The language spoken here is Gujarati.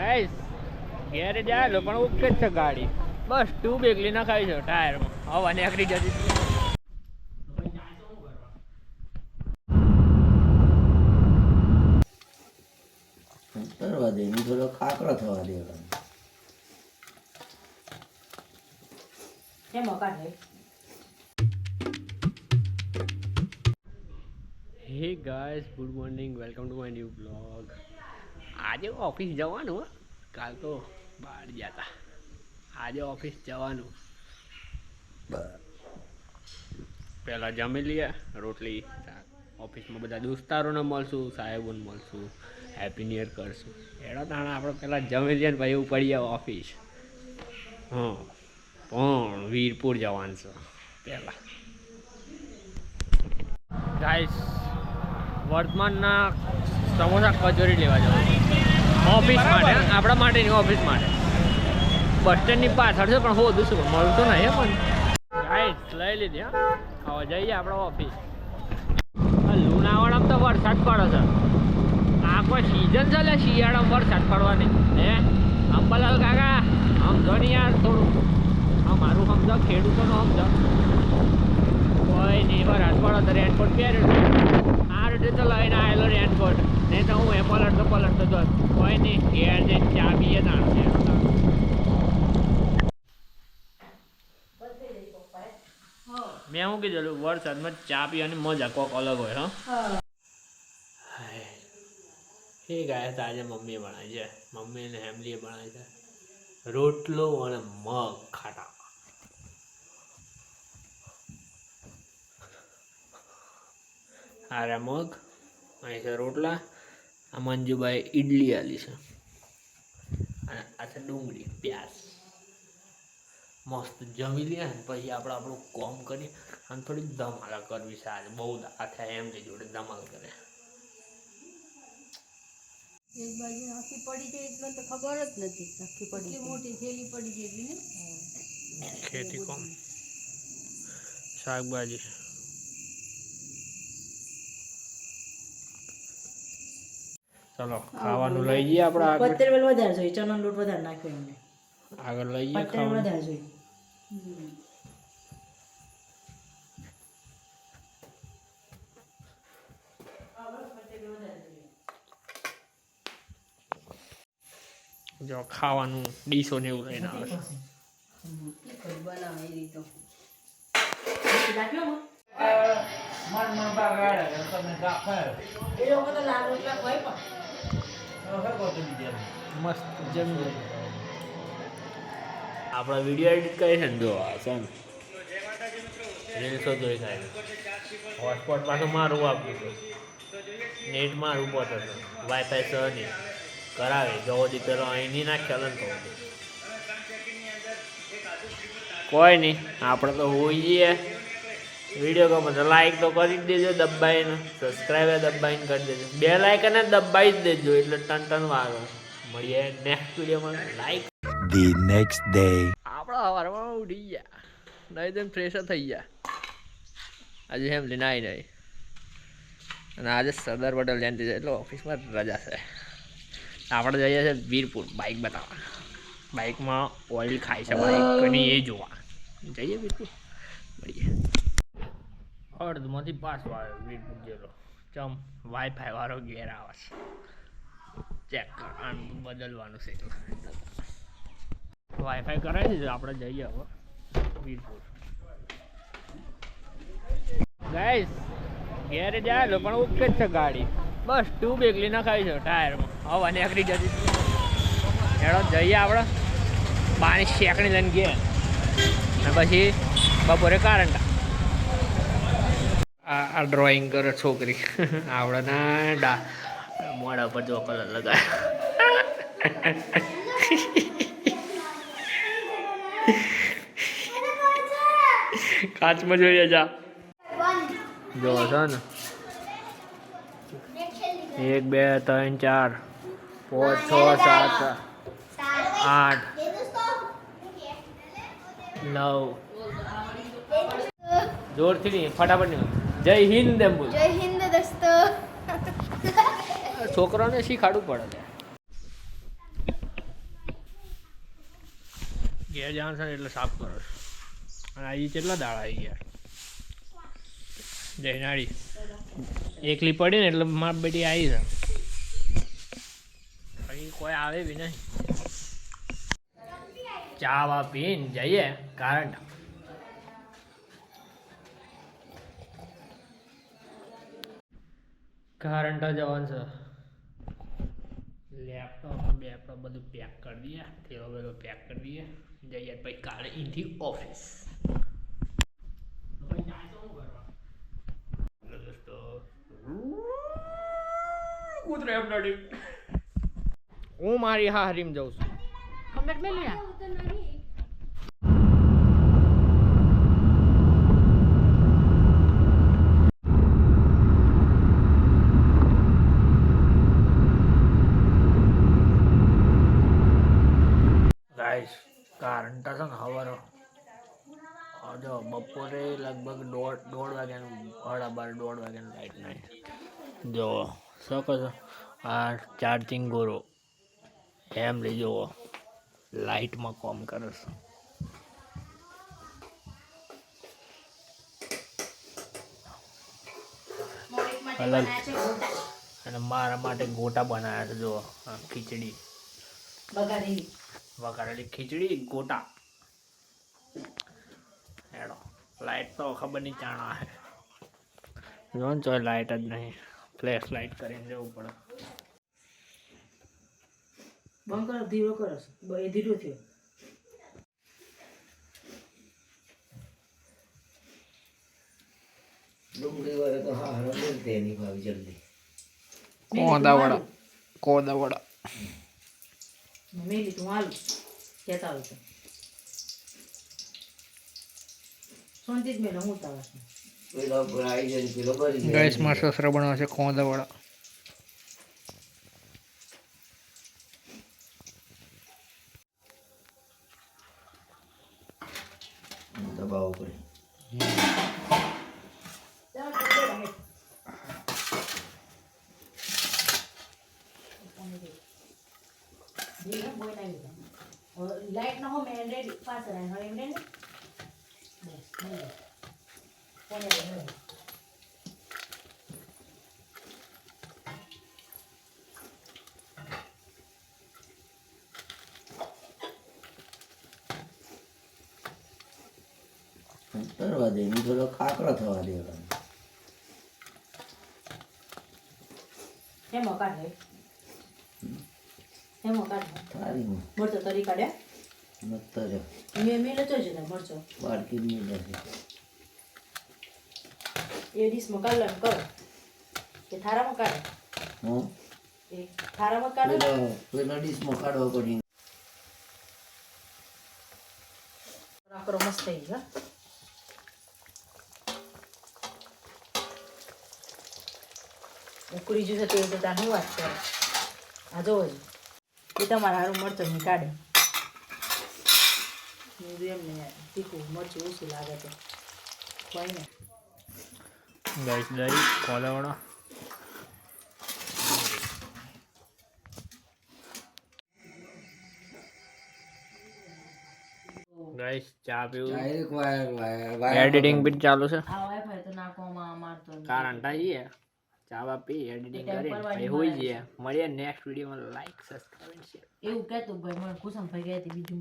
ગાઈસ ઘેરે જાય પણ ઓકે છે ગાડી. બસ ટ્યુબ એકલી નખાવી છે ટાયરમાં હવા નીકળી જતી. કરવા દે એની થોડો ખાકરો થવા દે કેમ કાઢે હે? Guys good morning welcome to my new blog આજે ઓફિસ જવાનું હો. કાલ તો બહાર ગયા હતા આજે ઓફિસ જવાનું. પહેલાં જમી લઈએ રોટલી ઓફિસમાં બધા દોસ્તારોને મળશું સાહેબોને મળશું હેપી ન્યુ યર કરશું. એડો તાણે આપણે પહેલાં જમી લઈએ ને પછી એવું પડી જાય ઓફિસ. હા. પણ વીરપુર જવાનું છે પહેલાં. ગાઈસ વર્તમાનના સમોસા કચોરી લેવા જવું ઓફિસ માટે આપણા માટે નહીં, ઓફિસ માટે. બસ સ્ટેન્ડની પાછળ છે, પણ હોદું શું મળતું નહીં પણ રાઈટ લઈ લીધી, હા. જઈએ આપણે ઓફિસ. લુણાવાડામાં તો વરસાદ પડે છે. આ કોઈ સિઝન છે લે, શિયાળામાં વરસાદ પડવાની. હે? અંબાલાલ કાકા, સમજો ને યાર થોડું. હા મારું સમજો, ખેડૂતોનું સમજો. કોઈ નહીં, વરસાદ પડે તો રેનકોટ પહેર્યું રીતે તો લઈને આવેલો રેનકોટ. નહીં તો હું એ પલટતો પલટતો જો કોઈ નહીં. ઘેર જઈને ચા પીએ તાણ મેં શું કીધેલું વરસાદમાં ચા પીવાની મજા કોક અલગ હોય, હા. એ ગાય તો આજે મમ્મીએ બનાવી છે. મમ્મી અને ફેમિલીએ બનાવી છે. રોટલો અને મગ ખાટા. હારા મગ અહીં છે રોટલા આ મંજુભાઈ ઈડલી આલી છે. અને આ છે ડુંગળી પ્યાસ મસ્ત જમી લે અને પછી આપણે આપણું કોમ કરીએ અને થોડી ધમાલ કરવી છે આજે. બહુ આખા એમ કે જોડે ધમાલ કરે. એક બાજુ આખી પડી જાય એટલે તો ખબર જ નથી આખી પડી મોટી થેલી પડી ગઈ ને? ખેતી કોમ. શાકભાજી. ચલો ખાવાનું લઈ જઈએ આપણે આગળ. પત્તર વેલ વધારે જોઈએ ચણાનો લોટ વધારે નાખ્યો એમને આગળ લઈ જઈએ પત્તર વધારે જોઈએ. જો ખાવાનું ડીશો ને એવું લઈને આવે છે. મસ્ત જમી આપણા વીડિયો એડિટ કરી છે ને જો આ છે ને. રીલ્સો જોઈ થાય. હોટસ્પોટ પાછું મારું આપ્યું છે. નેટ મારું પોતે છે. વાઈફાઈ સહ નહીં. કરાવે. જવો અહીં નહીં નાખ્યા ને તો. કોઈ નહીં. આપણે તો હોઈ જઈએ વીડિયો ગમે તો લાઈક તો કરી જ દેજો દબાઈને સબસ્ક્રાઈબ દબાઈને કરી દેજો. બે લાઈક અને દબાઈ જ દેજો એટલે ટન ટન વાગે મળીએ નેક્સ્ટ વિડીયોમાં લાઈક ધી નેક્સ્ટ ડે આપણા સવારમાં ઉઠી ગયા. નહીં તો ફ્રેશ થઈ ગયા. આજે એમ લઈને આવી નહીં. અને આજે સરદાર પટેલ જયંતિ છે એટલે ઓફિસમાં રજા છે. આપણે જઈએ છીએ વીરપુર બાઇક બતાવવા. બાઇકમાં ઓઇલ ખાય છે બાઇકની એ જોવા. જઈએ વીરપુર. મળીએ. અડધમાંથી પાછો આવ્યો વીરપુર જેલો ચમ વાઈફાઈ વાળો ઘેર આવે છે. ચેક આમ બદલવાનું છે. વાઈફાઈ કરાવી દીધું, આપણે જઈએ હવે. વીરપુર. ગાઈસ ઘેર જાય પણ ઓકે જ છે ગાડી. બસ ટ્યુબ એકલી નખાવી છે ટાયરમાં. હવા નીકળી જતી. હેડો, જઈએ આપણે. પાણી શેકણી લઈને ગયા અને પછી બપોરે કારંટા આ ડ્રોઈંગ કરે છોકરી. આવડના ડા. મોડા પર જો કલર લગાય. કાચમાં જોઈએ જા. જો છે ને. એક, બે, ત્રણ, ચાર, પાંચ, છ, સાત, આઠ, નવ. જોરથી નહીં, ફટાફટ નહીં જય હિન્દ એમ બોલ. જય હિન્દ દોસ્તો. છોકરાને શીખાડવું પડે ઘેર જવાનું છે એટલે સાફ કરો. અને આજે કેટલા દાળ આવી ગયા? જયનાડી એકલી પડી ને એટલે માર બેટી આવી છે. પછી કોઈ આવે બી નહીં. ચા વા પીને જઈએ કારણ કારંટા જવાનું છે. લેપટોપ બેપટોપ બધું પેક કરી દઈએ. થેલો બેલો પેક કરી દઈએ. જઈએ પછી કાલે અહીંથી ઓફિસ દોસ્તો. કૂતરો એમ નડી હું મારી હા હરીમ જાઉં છું. કમ્પ્લેટ મેં લ્યા ગાઈસ કારણતા છે ને જો બપોરે લગભગ દોઢ દોઢ વાગ્યાનું, સાડા બાર, દોઢ વાગ્યાનું લાઈટ નાઈટ જો શકો છો? આ ચાર્જિંગ ગોરો એમ લઈ જુઓ લાઇટમાં કોમ કરે અલગ. અને મારા માટે ગોટા બનાવ્યા છે આ ખીચડી. બગાડેલી. વઘારેલી ખીચડી ગોટા. એડો લાઇટ તો ખબર નહીં ચાણા હે. જોન ને લાઇટ જ નહીં. ફ્લેશ લાઇટ કરીને જવું પડે. બંધ કરો ધીરો કરો. એ ધીરો થયો. ડુંગળી હોય તો હા હરો બોલતે નહીં ભાવી જલ્દી. કોદા વડા કોદા વડા. મેલી લીધું હાલું. કહેતા હોય તો. શાંતિ જ મેલો હું તાવા છું? ગેસમાં સસરા બનાવે છે કોદા વડા દબાવવું પડે લાઈટ ના હો મેં આવે હવે એમ રેડી બસ કોને તરવા દે એની પેલો ખાકરો થવા દે એમાં કાઢે. એમાં કાઢે થારી મરચો તરી કાઢ્યા નતર મેં મેં લેતો જ ને મરચો. જશે એ ડીશમાં કાઢવાનું કર. એ થારામાં કાઢે હું? એ થારામાં કાઢે પેલો ડીશમાં કાઢવો પડી. રાખરો મસ્ત થઈ ગયો ઉકળી જશે તો તો તાર વાત કરે? આ જોવો એ તમારા હારું મળતો નહીં કાઢે એમને તીખું મરચું ઓછું લાગે તો. કોઈ ને? ગેસ દહીં કોદા ગાઈસ ચા પીવું. એડિટિંગ બી ચાલુ છે. આ વાઈફાઈ તો નાખવામાં મારતો કારણ ચા બા પી એડિટિંગ કરી વાળી પછી મળીએ નેક્સ્ટ વિડીયોમાં લાઈક સબસ્ક્રાઇબ શેર એવું કહેતું ભાઈ મને કુસમ ભાઈ ગયા બીજું